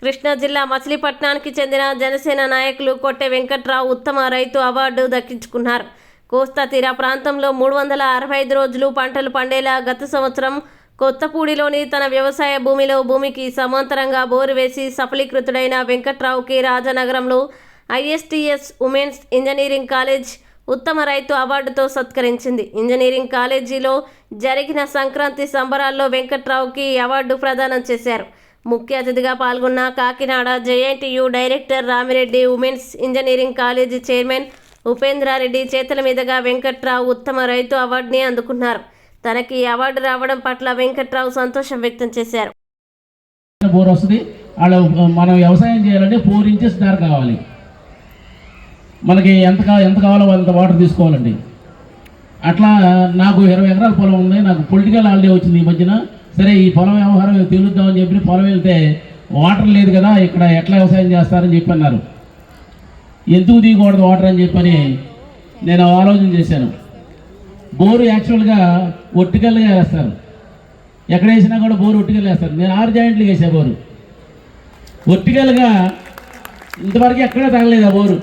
కృష్ణా జిల్లా మచిలీపట్నానికి చెందిన జనసేన నాయకులు కొట్టె వెంకట్రావు ఉత్తమ రైతు అవార్డు దక్కించుకున్నారు. కోస్తా తీర ప్రాంతంలో మూడు వందల అరవై ఐదు రోజులు పంటలు పండేలా గత సంవత్సరం కొత్తపూడిలోని తన వ్యవసాయ భూమిలో భూమికి సమాంతరంగా బోరు వేసి సఫలీకృతుడైన వెంకట్రావుకి రాజనగరంలో ఐఎస్టీఎస్ ఉమెన్స్ ఇంజనీరింగ్ కాలేజ్ ఉత్తమ రైతు అవార్డుతో సత్కరించింది. ఇంజనీరింగ్ కాలేజీలో జరిగిన సంక్రాంతి సంబరాల్లో వెంకట్రావుకి అవార్డు ప్రదానం చేశారు. ముఖ్య అతిథిగా పాల్గొన్న Kakinada JNTU director Ramireddy women's engineering college chairman Upendrareddy చేతుల మీదుగా వెంకట్రావు ఉత్తమ రైతు అవార్డుని అందుకున్నారు. తనకి ఈ అవార్డు రావడం పట్ల వెంకట్రావు సంతోషం వ్యక్తం చేశారు. బోర్ వస్తుంది వాళ్ళు మనం వ్యవసాయం చేయాలంటే ఫోర్ ఇంచెస్ ధర కావాలి. మనకి ఎంత ఎంత కావాలో అంత వాటర్ తీసుకోవాలండి. అట్లా నాకు ఇరవై ఎకరాల పొలం ఉంది నాకు పొలిటికల్ హాలిడే వచ్చింది ఈ మధ్యన. సరే ఈ పొలం వ్యవహారం తేలుద్దామని చెప్పి పొలం వెళ్తే వాటర్ లేదు కదా ఇక్కడ ఎట్లా వ్యవసాయం చేస్తారని చెప్పి అన్నారు. ఎందుకు దిగకూడదు వాటర్ అని చెప్పని నేను ఆలోచన చేశాను. బోరు యాక్చువల్గా ఒట్టికల్గా వేస్తారు ఎక్కడ వేసినా కూడా బోరు ఒట్టికల్ వేస్తారు. నేను ఆరు జాయింట్లు వేసా బోరు. ఒట్టికల్గా ఇంతవరకు ఎక్కడా తగలేదు ఆ బోరు.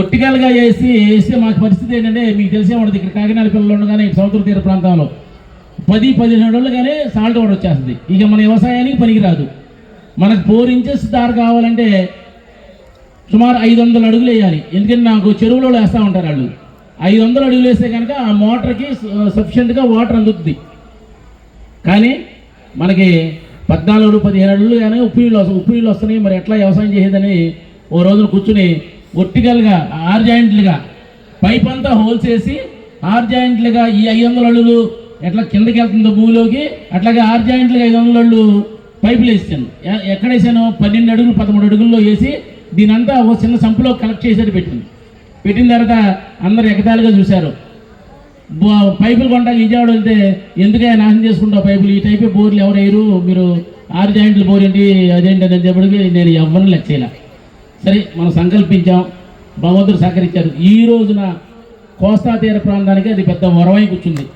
ఒట్టికల్గా వేసి వేస్తే మాకు పరిస్థితి ఏంటంటే మీకు తెలిసే ఉండదు ఇక్కడ కాకినాడ పిల్లలు ఉండగానే ఈ సముద్ర తీర ప్రాంతంలో పది పదిహేను రోజులుగానే సాల్ట్ వాటర్ వచ్చేస్తుంది. ఇక మన వ్యవసాయానికి పనికిరాదు. మనకు ఫోర్ ఇంచెస్ దారి కావాలంటే సుమారు ఐదు వందల అడుగులు వేయాలి. ఎందుకంటే నాకు చెరువులో వేస్తూ ఉంటారు వాళ్ళు. ఐదు వందల అడుగులు వేస్తే కనుక ఆ మోటార్కి సఫిషియెంట్గా వాటర్ అందుతుంది కానీ మనకి పద్నాలుగు పదిహేను అడుగులు కానీ ఉప్పు నీళ్ళు వస్తాయి ఉప్పు నీళ్ళు వస్తున్నాయి. మరి ఎట్లా వ్యవసాయం చేసేదని ఓ రోజున కూర్చుని ఒట్టికల్గా ఆరు జాయింట్లుగా పైప్ అంతా హోల్ చేసి ఆరు జాయింట్లుగా ఈ ఐదు వందల అడుగులు ఎట్లా కిందకి వెళ్తుందో భూమిలోకి అట్లాగే ఆరు జాయింట్లుగా ఐదు వందల అడుగులు పైపులు వేసాను ఎక్కడ వేసాను పన్నెండు అడుగులు పదమూడు అడుగుల్లో వేసి దీనంతా ఒక చిన్న సంపులో కలెక్ట్ చేసేది పెట్టింది పెట్టిన తర్వాత అందరు ఎగతాళిగా చూశారు. పైపులు కొంటాక విజయవాడ వెళ్తే ఎందుకైనా నాశనం చేసుకుంటావు పైపులు? ఈ టైపే బోర్లు ఎవరు వేయరు? మీరు ఆరు జాయింట్లు బోర్ ఏంటి? అదేంటి? అని చెప్పడికి నేను ఎవరిని లెక్క చేయలే. సరే మనం సంకల్పించాం. భగవంతుడు సహకరించారు. ఈ రోజున కోస్తా తీర ప్రాంతానికి అది పెద్ద వరవై కూర్చుంది.